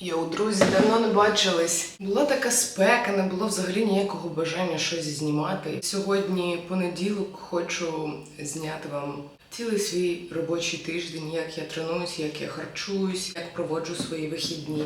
Йоу, друзі, давно не бачились. Була така спека, не було взагалі ніякого бажання щось знімати. Сьогодні понеділок хочу зняти вам цілий свій робочий тиждень, як я тренуюсь, як я харчуюсь, як проводжу свої вихідні.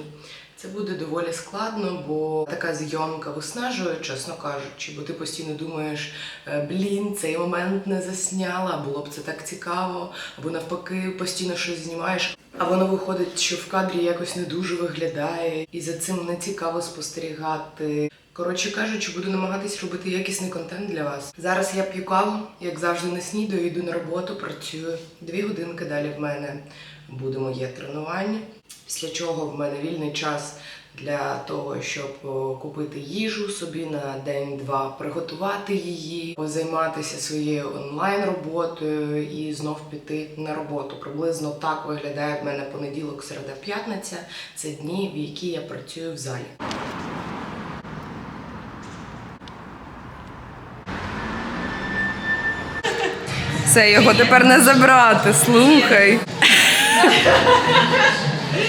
Це буде доволі складно, бо така зйомка виснажує, чесно кажучи, бо ти постійно думаєш, «Е, блін, цей момент не засняла, було б це так цікаво, або навпаки, постійно щось знімаєш. А воно виходить, що в кадрі якось не дуже виглядає, і за цим не цікаво спостерігати. Коротше кажучи, буду намагатись робити якісний контент для вас. Зараз я п'ю каву, як завжди на снідаю, йду на роботу, працюю. Дві годинки далі в мене буде моє тренування. Після чого в мене вільний час для того, щоб купити їжу собі на день-два, приготувати її, позайматися своєю онлайн роботою і знов піти на роботу. Приблизно так виглядає в мене понеділок, середа, п'ятниця. Це дні, в які я працюю в залі. Все, його тепер не забрати, слухай.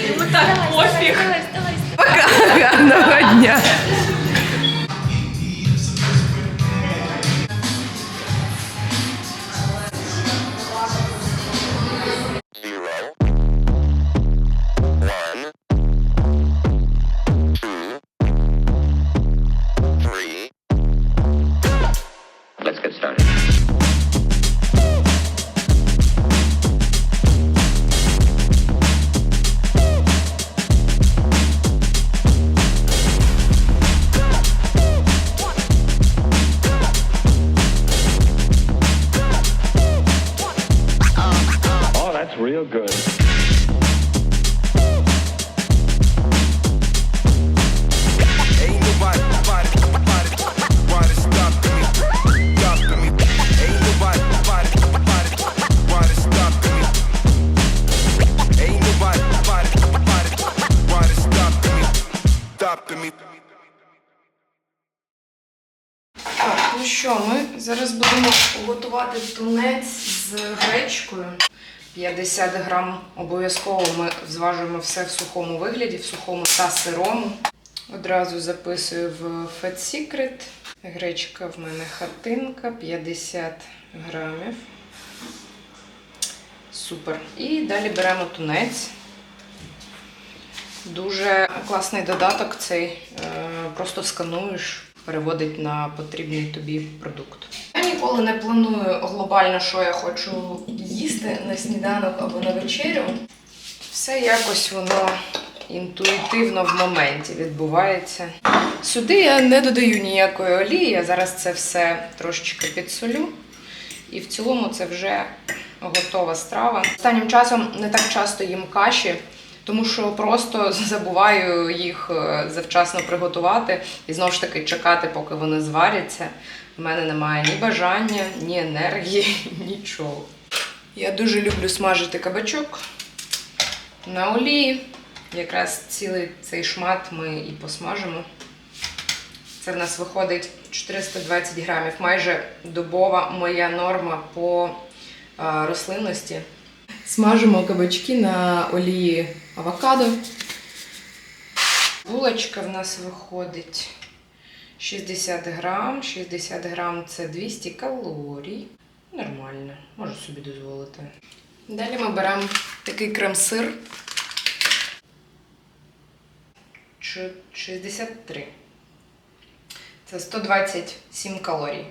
Йому так пофіг. Пока, гарного дня. Ну що, ми зараз будемо готувати тунець з гречкою. 50 грам обов'язково ми зважуємо все в сухому вигляді, в сухому та сирому. Одразу записую в Fat Secret. Гречка в мене хатинка 50 грамів. Супер. І далі беремо тунець. Дуже класний додаток цей. Е, Просто скануєш, переводить на потрібний тобі продукт. Я ніколи не планую глобально, що я хочу їсти на сніданок або на вечерю. Все якось воно інтуїтивно в моменті відбувається. Сюди я не додаю ніякої олії, я зараз це все трошечки підсолю. І в цілому це вже готова страва. Останнім часом не так часто їм каші, тому що просто забуваю їх е, завчасно приготувати і знову ж таки чекати, поки вони зваряться. У мене немає ні бажання, ні енергії, нічого. Я дуже люблю смажити кабачок на олії. Якраз цілий цей шмат ми і посмажимо. Це в нас виходить 420 грамів, майже добова моя норма по рослинності. Смажимо кабачки на олії авокадо. Булочка в нас виходить 60 грам. 60 грам це 200 калорій. Нормально, можу собі дозволити. Далі ми беремо такий крем-сир. 63. Це 127 калорій.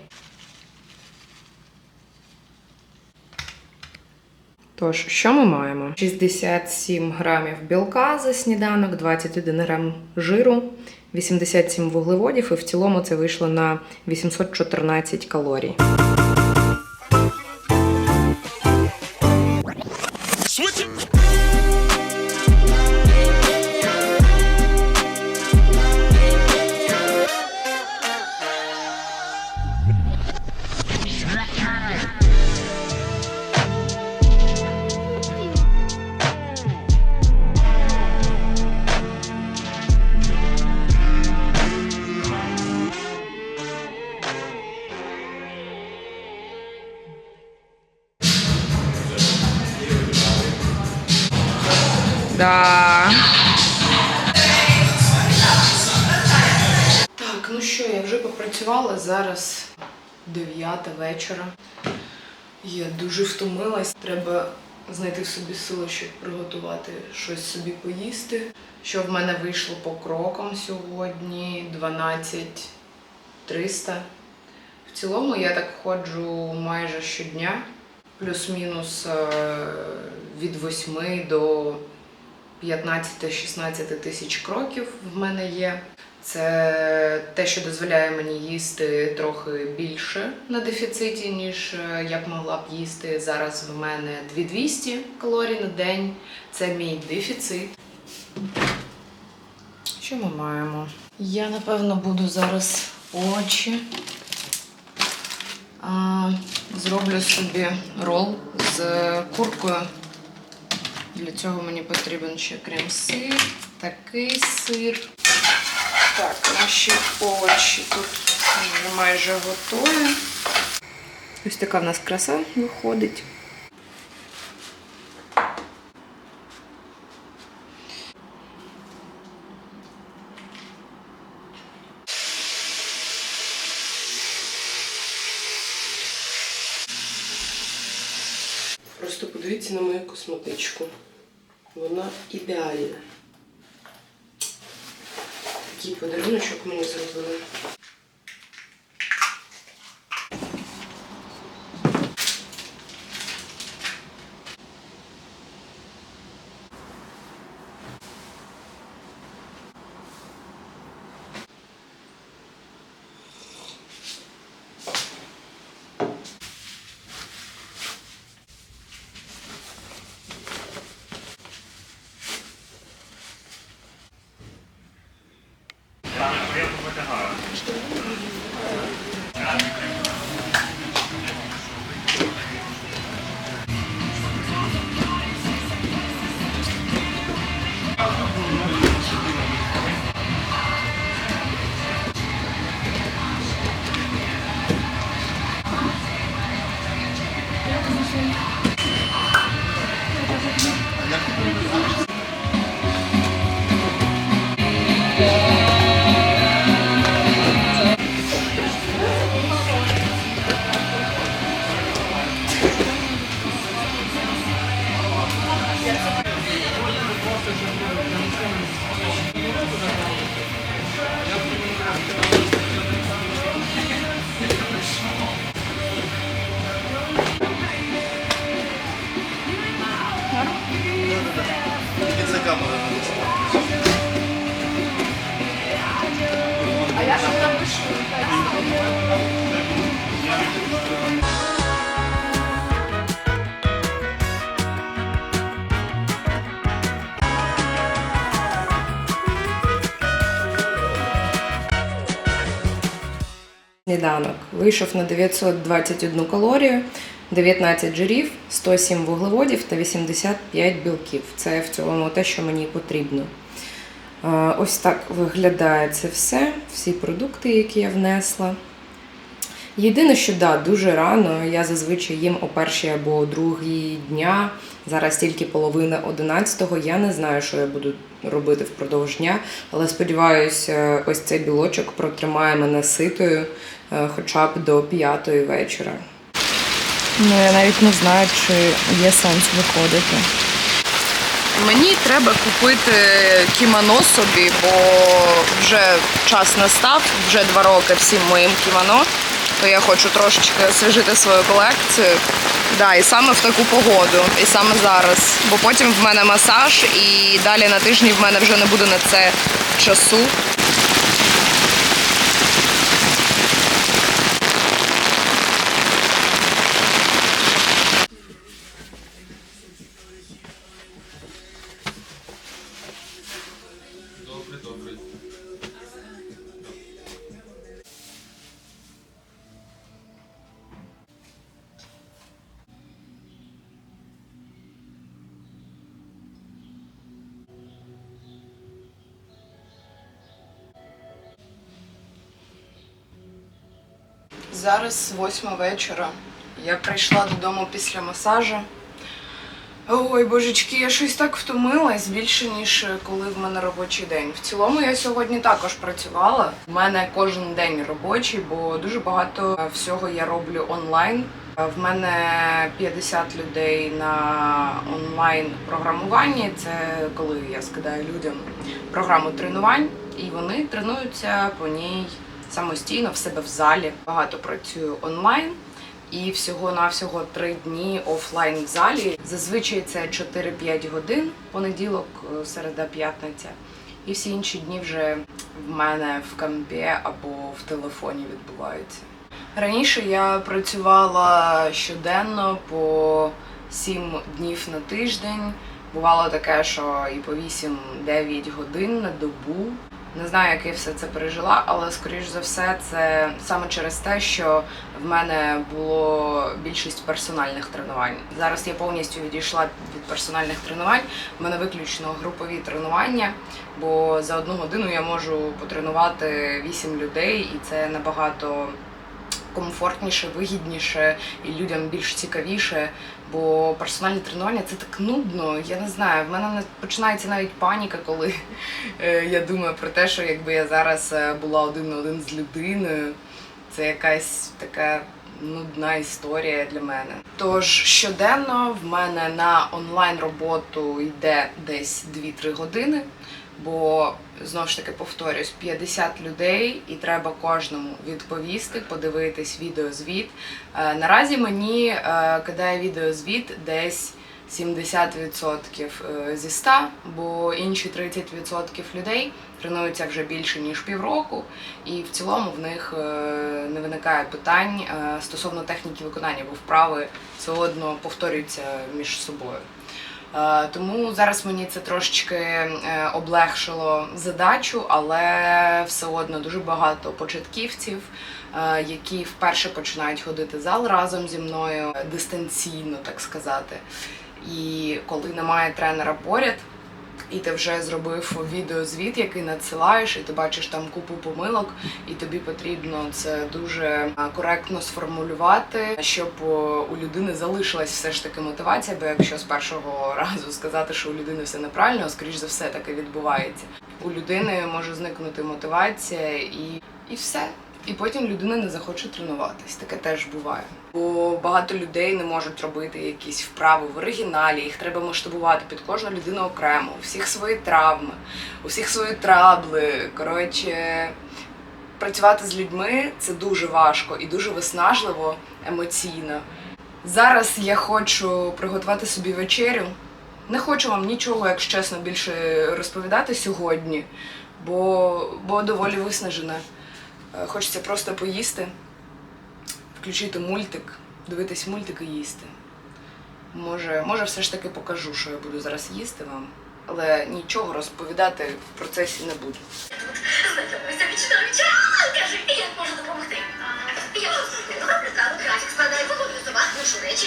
Тож, що ми маємо? 67 грамів білка за сніданок, 21 грам жиру, 87 вуглеводів, і в цілому це вийшло на 814 калорій. 9 вечора. Я дуже втомилась. Треба знайти в собі сили, щоб приготувати щось собі поїсти. Що в мене вийшло по крокам сьогодні 12 300. В цілому я так ходжу майже щодня, плюс-мінус е, від 8 до 15-16 тисяч кроків в мене є. Це те, що дозволяє мені їсти трохи більше на дефіциті, ніж е, я б могла б їсти. Зараз в мене 2200 калорій на день. Це мій дефіцит. Що ми маємо? Я напевно буду зараз очі. Зроблю собі рол з куркою. Для цього мені потрібен ще крем-сир, такий сир. Так, наші овочі тут майже готові. Ось така в нас краса виходить. Просто подивіться на мою косметичку. Вона ідеальна. Такий подаруночок мені зробили. Сніданок вийшов на 921 калорію, 19 жирів, 107 вуглеводів та 85 білків. Це в цілому те, що мені потрібно. Ось так виглядає це все, всі продукти, які я внесла. Єдине, що да, дуже рано. Я зазвичай їм о першій або о другій дня. Зараз тільки половина одинадцятого. Я не знаю, що я буду робити впродовж дня, але сподіваюся, ось цей білочок протримає мене ситою хоча б до п'ятої вечора. Ну я навіть не знаю, чи є сенс виходити. Мені треба купити кімоно собі, бо вже час настав, вже два роки всім моїм кімоно. То я хочу трошечки освіжити свою колекцію. Да, і саме в таку погоду, і саме зараз. Бо потім в мене масаж, і далі на тижні в мене вже не буде на це часу. Зараз восьма вечора. Я прийшла додому після масажу. Ой, божечки, я щось так втомилась більше, ніж коли в мене робочий день. В цілому я сьогодні також працювала. У мене кожен день робочий, бо дуже багато всього я роблю онлайн. В мене 50 людей на онлайн програмуванні. Це коли я скидаю людям програму тренувань, і вони тренуються по ній самостійно в себе в залі. Багато працюю онлайн. І всього-навсього три дні офлайн в залі. Зазвичай це 4-5 годин, понеділок, е, середа, п'ятниця. І всі інші дні вже в мене в кампі або в телефоні відбуваються. Раніше я працювала щоденно по 7 днів на тиждень. Бувало таке, що і по 8-9 годин на добу. Не знаю, як я все це пережила, але скоріш за все, це саме через те, що в мене було більшість персональних тренувань. Зараз я повністю відійшла від персональних тренувань. У мене виключно групові тренування, бо за одну годину я можу потренувати вісім людей, і це набагато комфортніше, вигідніше і людям більш цікавіше. Бо персональні тренування це так нудно. Я не знаю. В мене не починається навіть паніка, коли е, я думаю про те, що якби я зараз е, була один на один з людиною, це якась така нудна історія для мене. Тож щоденно в мене на онлайн роботу йде десь 2-3 години. Бо знову ж таки повторюсь, 50 людей, і треба кожному відповісти, подивитись відеозвіт. Е, Наразі мені е, кидає відеозвіт десь 70% е, зі 100, бо інші 30% людей тренуються вже більше ніж півроку, і в цілому в них не виникає питань стосовно техніки виконання, бо вправи все одно повторюються між собою. Е, Тому зараз мені це трошечки е, облегшило задачу, але все одно дуже багато початківців, е, які вперше починають ходити в зал разом зі мною дистанційно, так сказати. І коли немає тренера поряд, і ти вже зробив відеозвіт, який надсилаєш, і ти бачиш там купу помилок, і тобі потрібно це дуже коректно сформулювати, щоб у людини залишилась все ж таки мотивація, бо якщо з першого разу сказати, що у людини все неправильно, скоріш за все таке відбувається. У людини може зникнути мотивація і, і все. І потім людина не захоче тренуватись. Таке теж буває. Бо багато людей не можуть робити якісь вправи в оригіналі, їх треба масштабувати під кожну людину окремо, у всіх свої травми, у всіх свої трабли. Коротше, працювати з людьми це дуже важко і дуже виснажливо емоційно. Зараз я хочу приготувати собі вечерю. Не хочу вам нічого, якщо чесно, більше розповідати сьогодні, бо, бо доволі виснажена. Е, Хочеться просто поїсти, включити мультик, дивитись мультик і їсти. Може, може, все ж таки покажу, що я буду зараз їсти вам, але нічого розповідати в процесі не буду.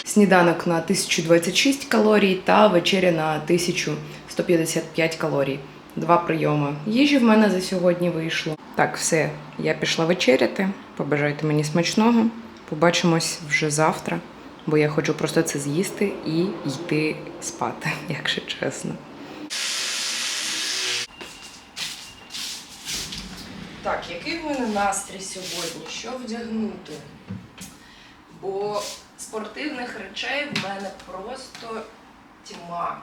Сніданок на 1026 калорій та вечеря на 1155 калорій. Два прийоми. Їжі в мене за сьогодні вийшло. Так, все, я пішла вечеряти. Побажайте мені смачного. Побачимось вже завтра, бо я хочу просто це з'їсти і йти спати, якщо чесно. Так, який в мене настрій сьогодні? Що вдягнути? Бо спортивних речей в мене просто тьма.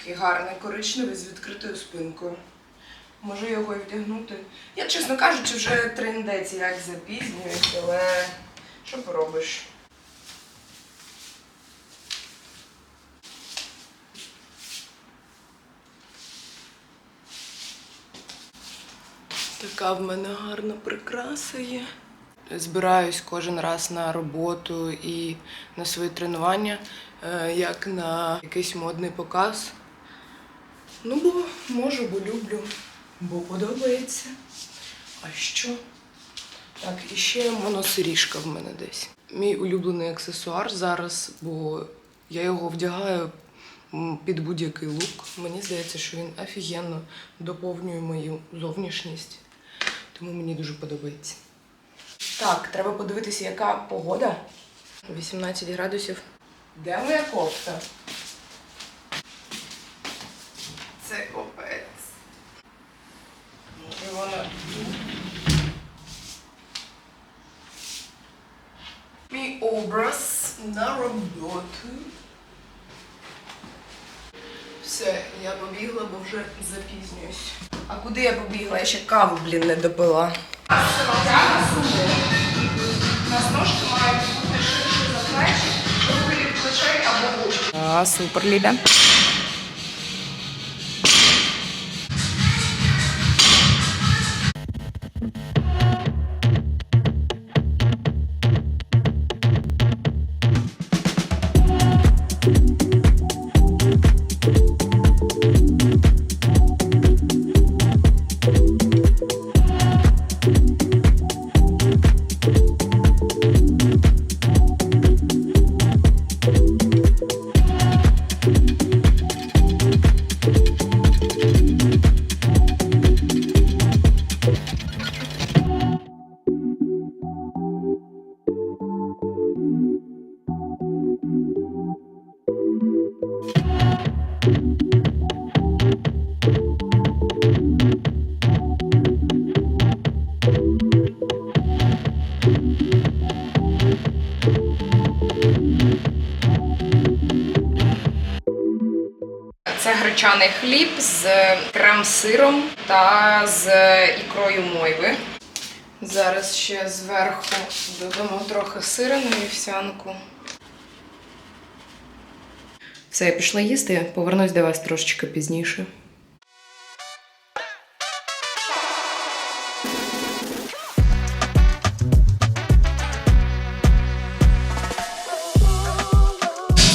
Такий гарний коричневий з відкритою спинкою. Можу його і вдягнути. Я, чесно кажучи, вже трендець як запізнююсь, але що поробиш? Така в мене гарна прикраса є. Збираюсь кожен раз на роботу і на свої тренування, е, як на якийсь модний показ. Ну, бо можу, бо люблю, бо подобається. А що? Так, і ще моносиріжка в мене десь. Мій улюблений аксесуар зараз, бо я його вдягаю під будь-який лук. Мені здається, що він офігенно доповнює мою зовнішність, тому мені дуже подобається. Так, треба подивитися, яка погода. 18 градусів. Де моя кофта? Це копець. Мій образ на роботу. Все, я побігла, бо вже запізнююсь. А куди я побігла? Я ще каву, блін, не нас ножки мають бути ширше за плечі, руки від плечей або вушки. Супер, Ліда. Гречаний хліб з крем-сиром та з ікрою мойви. Зараз ще зверху додамо трохи сира на вівсянку. Все, я пішла їсти, повернусь до вас трошечки пізніше.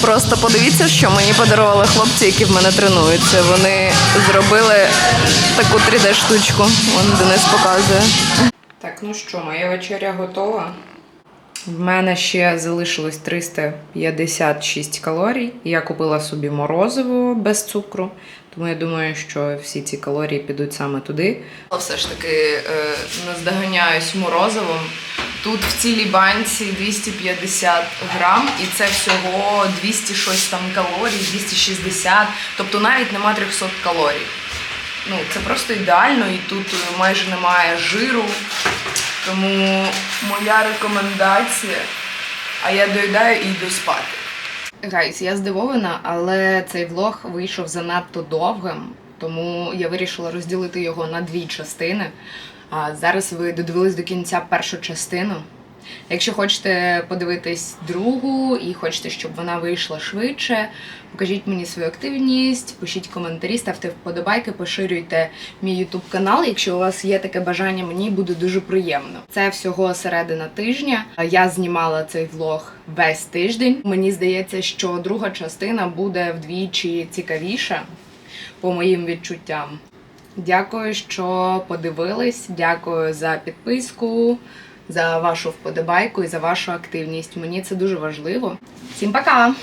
Просто подивіться, що мені подарували хлопці, які в мене тренуються. Вони зробили таку 3D-штучку. Вон Денис показує. Так, ну що, моя вечеря готова. В мене ще залишилось 356 калорій. Я купила собі морозиво без цукру, тому я думаю, що всі ці калорії підуть саме туди. Але все ж таки е, наздоганяюсь морозивом. Тут в цілій банці 250 грам, і це всього 200 щось там калорій, 260, тобто навіть нема 300 калорій. Ну, це просто ідеально, і тут е, майже немає жиру. Тому моя рекомендація. А я доїдаю і йду спати. Гайс, я здивована, але цей влог вийшов занадто довгим, тому я вирішила розділити його на дві частини. А зараз ви додивились до кінця першу частину. Якщо хочете подивитись другу і хочете, щоб вона вийшла швидше, покажіть мені свою активність, пишіть коментарі, ставте вподобайки, поширюйте мій ютуб канал. Якщо у вас є таке бажання, мені буде дуже приємно. Це всього середина тижня. Я знімала цей влог весь тиждень. Мені здається, що друга частина буде вдвічі цікавіша по моїм відчуттям. Дякую, що подивились. Дякую за підписку, за вашу вподобайку і за вашу активність. Мені це дуже важливо. Всім пока!